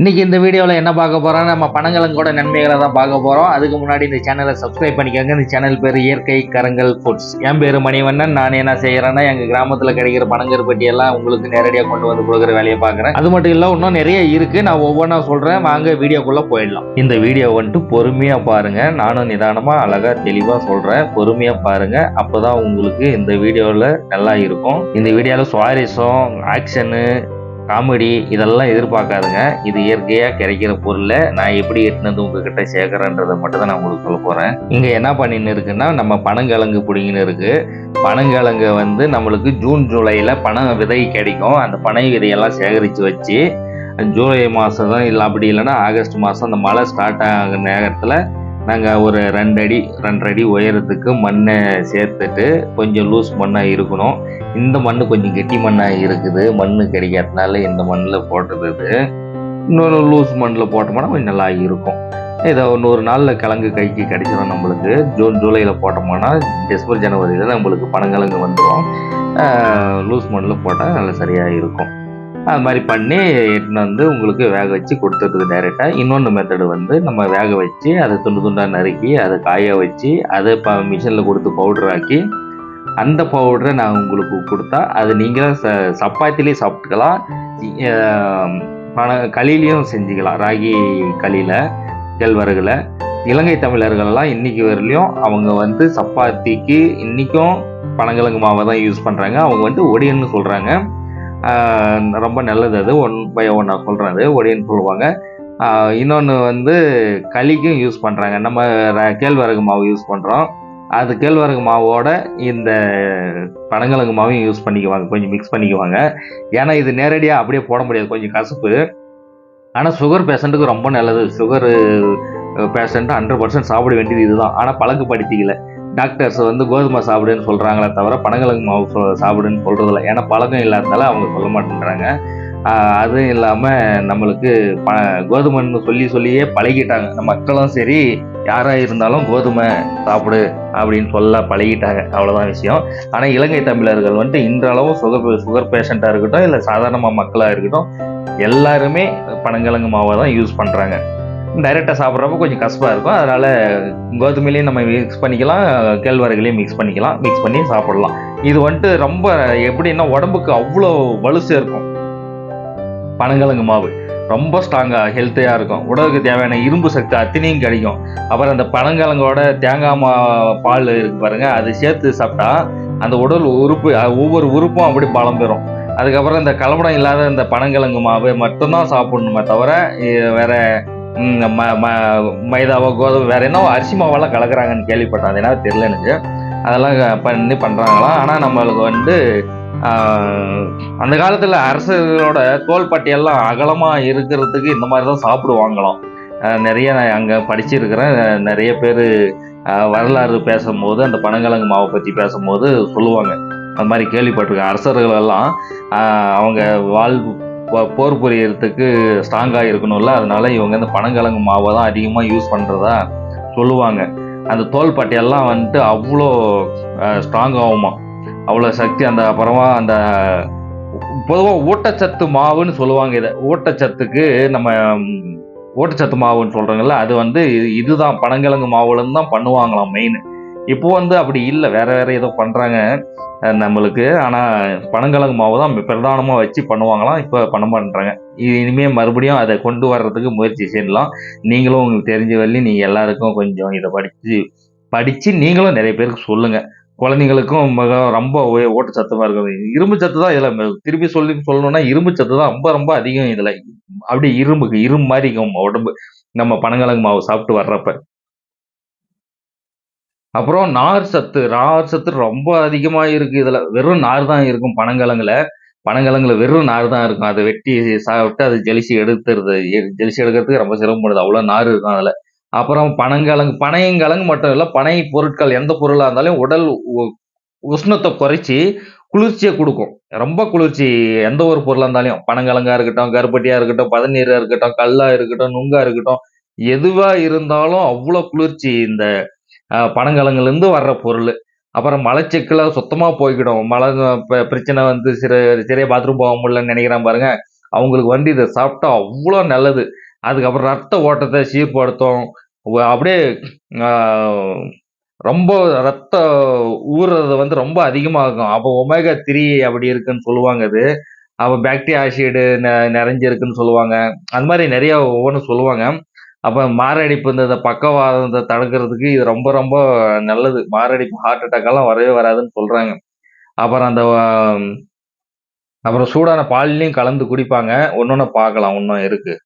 இன்றைக்கி இந்த வீடியோவில் என்ன பார்க்க போகிறோம் நம்ம பணங்களங்கூட நன்மைகளை தான் பார்க்க போகிறோம் அதுக்கு முன்னாடி இந்த சேனலை சப்ஸ்கிரைப் பண்ணிக்கோங்க. இந்த சேனல் பேர் இயற்கை கரங்கள் ஃபுட்ஸ் என் பேர் மணிவண்ணன். நான் என்ன செய்கிறேன்னா எங்கள் கிராமத்தில் கிடைக்கிற பணங்கருப்பட்டி எல்லாம் உங்களுக்கு நேரடியாக கொண்டு வந்து கொடுக்குற வேலையை பார்க்குறேன். அது மட்டும் இல்லை இன்னும் நிறைய இருக்குது நான் ஒவ்வொன்றா சொல்கிறேன் வாங்க வீடியோக்குள்ளே போயிடலாம். இந்த வீடியோ வந்துட்டு பொறுமையாக பாருங்கள் நானும் நிதானமாக அழகாக தெளிவாக சொல்கிறேன் பொறுமையாக பாருங்கள் அப்போ தான் உங்களுக்கு இந்த வீடியோவில் நல்லா இருக்கும். இந்த வீடியோவில் சுவாரஸ்யம் ஆக்ஷனு காமெடி இதெல்லாம் எதிர்பார்க்காதுங்க. இது இயற்கையாக கிடைக்கிற பொருளை நான் எப்படி எட்டுனது உங்ககிட்ட சேர்க்குறேன்றதை மட்டும் தான் நான் உங்களுக்கு சொல்ல போகிறேன் இங்கே என்ன பண்ணின்னு இருக்குன்னா நம்ம பனங்கிழங்கு பிடிங்கின்னு இருக்குது பனங்கிழங்கு வந்து நம்மளுக்கு ஜூன் ஜூலையில் பனை விதை கிடைக்கும். அந்த பனை விதையெல்லாம் சேகரித்து வச்சு ஜூலை மாதம் தான் இல்லை அப்படி இல்லைன்னா ஆகஸ்ட் மாதம் அந்த மழை ஸ்டார்ட் ஆகிற நேரத்தில் நாங்கள் ஒரு ரெண்டடி அடி ரெண்டரை அடி உயரத்துக்கு மண்ணை சேர்த்துட்டு கொஞ்சம் லூஸ் மண்ணாக இருக்கணும். இந்த மண் கொஞ்சம் கெட்டி மண்ணாக இருக்குது. மண் கிடைக்காதனால இந்த மண்ணில் போட்டது. இது இன்னொரு லூஸ் மண்ணில் போட்டோம்னா கொஞ்சம் நல்லா இருக்கும். இதை ஒரு நூறு நாளில் கிழங்கு கைக்கு கிடைச்சிடும் நம்மளுக்கு. ஜூன் ஜூலையில் போட்டோம்னா டிசம்பர் ஜனவரியில் நம்மளுக்கு பனங்கிழங்கு வந்துடும் லூஸ் மண்ணில் போட்டால் நல்லா சரியாக இருக்கும். அது மாதிரி பண்ணி எடுத்துன்னு வந்து உங்களுக்கு வேக வச்சு கொடுத்துருது டைரெக்டாக இன்னொன்று மெத்தடு வந்து நம்ம வேக வச்சு அதை துண்டு துண்டாக நறுக்கி அதை காய வச்சு அதை இப்போ மிஷினில் கொடுத்து பவுடர் ஆக்கி அந்த பவுடரை நான் உங்களுக்கு கொடுத்தா அது நீங்களும் ச சப்பாத்திலையும் சாப்பிட்டுக்கலாம். பண களிலையும் செஞ்சுக்கலாம். ராகி களியில் கேழ்வரகுல. இலங்கை தமிழர்கள்லாம் இன்றைக்கி வரலையும் அவங்க வந்து சப்பாத்திக்கு இன்றைக்கும் பனங்கிழங்கு மாவை தான் யூஸ் பண்ணுறாங்க அவங்க வந்து ஒடியன்னு சொல்கிறாங்க ரொம்ப நல்லது அது. ஒன் பை ஒன் நான் சொல்கிறேன் அது. ஒடின்னு சொல்லுவாங்க. இன்னொன்று வந்து களிக்கும் யூஸ் பண்ணுறாங்க நம்ம கேழ்வரகு மாவு யூஸ் பண்ணுறோம் அது கேழ்வரகு மாவோட இந்த பனங்கிழங்கு மாவையும் யூஸ் பண்ணிக்குவாங்க. கொஞ்சம் மிக்ஸ் பண்ணிக்குவாங்க. ஏன்னா இது நேரடியாக அப்படியே போட முடியாது. கொஞ்சம் கசப்பு. ஆனால் சுகர் பேஷண்ட்டுக்கு ரொம்ப நல்லது. சுகர் பேஷண்ட்டு ஹண்ட்ரட் பர்சன்ட் சாப்பிட வேண்டியது இதுதான். ஆனால் பழக்கப்படுத்திக்கல. டாக்டர்ஸ் வந்து கோதுமை சாப்பிடுன்னு சொல்கிறாங்களே தவிர பனங்கிழங்கு மாவு சாப்பிடுன்னு சொல்கிறதில்ல ஏன்னா பழக்கம் இல்லாததால அவங்க சொல்ல மாட்டேங்கிறாங்க அதுவும் இல்லாமல் நம்மளுக்கு ப கோதுமைன்னு சொல்லி சொல்லியே பழகிட்டாங்க. மக்களும் சரி யாராக இருந்தாலும் கோதுமை சாப்பிடு அப்படின்னு சொல்ல பழகிட்டாங்க. அவ்வளோதான் விஷயம். ஆனால் இலங்கை தமிழர்கள் வந்துட்டு இன்றளவும் சுகர் சுகர் பேஷண்ட்டாக இருக்கட்டும் இல்லை சாதாரணமாக மக்களாக இருக்கட்டும் எல்லாருமே பனங்கிழங்கு மாவை தான் யூஸ் பண்ணுறாங்க டைரெக்டாக சாப்பிட்றப்ப கொஞ்சம் கஷ்டமாக இருக்கும். அதனால் கோதுமையிலையும் நம்ம மிக்ஸ் பண்ணிக்கலாம். கேழ்வரகுலையும் மிக்ஸ் பண்ணிக்கலாம். மிக்ஸ் பண்ணி சாப்பிடலாம். இது வந்துட்டு ரொம்ப எப்படின்னா உடம்புக்கு அவ்வளோ வலு சேர்க்கும் பனங்கிழங்கு மாவு. ரொம்ப ஸ்ட்ராங்காக ஹெல்த்தியாக இருக்கும். உடலுக்கு தேவையான இரும்பு சக்தி அத்தனையும் கிடைக்கும். அப்புறம் அந்த பனங்கிழங்கோட தேங்காய் மா பால் இருக்கு பாருங்கள் அது சேர்த்து சாப்பிட்டா அந்த உடல் உறுப்பு ஒவ்வொரு உறுப்பும் அப்படி பலம் பெறும். அதுக்கப்புறம் இந்த கலப்படம் இல்லாத இந்த பனங்கிழங்கு மாவு மட்டும்தான் சாப்பிடணுமே தவிர வேறு வேற மைதாவோ கோதுமை வேற என்ன அரிசி மாவெல்லாம் கலக்குறாங்கன்னு கேள்விப்பட்டேன். அது என்ன தெரியல எனக்கு அதெல்லாம் பண்ணி பண்ணுறாங்களாம் ஆனால் நம்மளுக்கு வந்து அந்த காலத்தில் அரசர்களோட தோள்பட்டியெல்லாம் அகலமாக இருக்கிறதுக்கு இந்த மாதிரி தான் சாப்பிடுவாங்களாம். நிறைய நான் அங்கே படிச்சிருக்கிறேன். நிறைய பேர் வரலாறு பேசும்போது அந்த பனங்கிழங்கு மாவை பற்றி பேசும்போது சொல்லுவாங்க. அந்த மாதிரி கேள்விப்பட்டிருக்கேன். அரசர்கள் எல்லாம் அவங்க வாழ் போர் புரியறதுக்கு ஸ்ட்ராங்காக இருக்கணும்ல. அதனால இவங்க இந்த பனங்கிழங்கு மாவை தான் அதிகமாக யூஸ் பண்ணுறதா சொல்லுவாங்க. அந்த தோள்பட்டையெல்லாம் வந்துட்டு அவ்வளோ ஸ்ட்ராங் ஆகுமா. அவ்வளோ சக்தி அந்த அப்புறமா அந்த பொதுவாக ஊட்டச்சத்து மாவுன்னு சொல்லுவாங்க இதை. ஊட்டச்சத்துக்கு நம்ம ஊட்டச்சத்து மாவுன்னு சொல்கிறாங்கல்ல அது வந்து இதுதான். பனங்கிழங்கு மாவுலேருந்து தான் பண்ணுவாங்களாம் மெயின் இப்போ வந்து அப்படி இல்லை. வேற வேற ஏதோ பண்ணுறாங்க நம்மளுக்கு. ஆனால் பனங்கிழங்கு மாவு தான் பிரதானமாக வச்சு பண்ணுவாங்களாம். இப்போ பண்ண மாட்டேறாங்க இனிமேல் மறுபடியும் அதை கொண்டு வர்றதுக்கு முயற்சி செய்யலாம். நீங்களும் உங்களுக்கு தெரிஞ்ச வரலையும் நீங்கள் எல்லாருக்கும் கொஞ்சம் இதை படித்து படித்து நீங்களும் நிறைய பேருக்கு சொல்லுங்கள் குழந்தைங்களுக்கும் மிக ரொம்ப ஊ- இருக்கும் இரும்பு சத்து தான் இதில் திருப்பி சொல்லி சொல்லணும்னா இரும்பு சத்து தான் ரொம்ப ரொம்ப அதிகம் இதில். அப்படியே இரும்புக்கு இரும்பு மாதிரி இருக்கும் உடம்பு. நம்ம பனங்கிழங்கு மாவு சாப்பிட்டு வர்றப்ப. அப்புறம் நார் சத்து நார் சத்து ரொம்ப அதிகமாக இருக்குது இதில். வெறும் நார் தான் இருக்கும் பனங்கிழங்குல பனங்கிழங்குல வெறும் நார் தான் இருக்கும். அதை வெட்டி சாப்பிட்டு அது ஜெலிசி எடுத்துருது எ- ஜெலிசி எடுக்கிறதுக்கு ரொம்ப சிரமப்படுது அவ்வளோ நார் இருக்கும் அதில். அப்புறம் பனங்கிழங்கு பனையங்கிழங்கு மட்டும் இல்லை பனை பொருட்கள் எந்த பொருளாக இருந்தாலும் உடல் உ- உஷ்ணத்தை குறைச்சி குளிர்ச்சியை கொடுக்கும். ரொம்ப குளிர்ச்சி எந்த ஒரு பொருளாக இருந்தாலும். பனங்கிழங்கா இருக்கட்டும் கருப்பட்டியாக இருக்கட்டும் பதநீராக இருக்கட்டும் கல்லா இருக்கட்டும் நுங்காக இருக்கட்டும் எதுவாக இருந்தாலும் அவ்வளோ குளிர்ச்சி இந்த பனங்கலங்கள்லேருந்து வர்ற பொருள். அப்புறம் மலச்சிக்கல சுத்தமாக போய்க்கிடும். மழை பிரச்சனை வந்து சிறு சரியா பாத்ரூம் போக முடியலன்னு நினைக்கிறான் பாருங்க. அவங்களுக்கு வந்து இதை சாப்பிட்டா அவ்வளோ நல்லது. அதுக்கப்புறம் ரத்த ஓட்டத்தை சீர்படுத்தும். அப்படியே ரொம்ப ரத்த ஊறுறது வந்து ரொம்ப அதிகமாகும். அப்போ ஒமேகா த்ரீ அப்படி இருக்குன்னு சொல்லுவாங்க அது. அப்போ பேக்டீரியா ஆசிடு நிறைஞ்சிருக்குன்னு சொல்லுவாங்க. அந்த மாதிரி நிறைய ஒவ்வொன்றும் சொல்லுவாங்க. அப்போ மாரடைப்பு இந்த பக்கவாதத்தை தடுக்கிறதுக்கு இது ரொம்ப ரொம்ப நல்லது. மாரடைப்பு ஹார்ட் அட்டாக்கெல்லாம் வரவே வராதுன்னு சொல்கிறாங்க அப்புறம் அந்த அப்புறம் சூடான பால்லையும் கலந்து குடிப்பாங்க. ஒன்று ஒன்று பார்க்கலாம் இன்னும் இருக்குது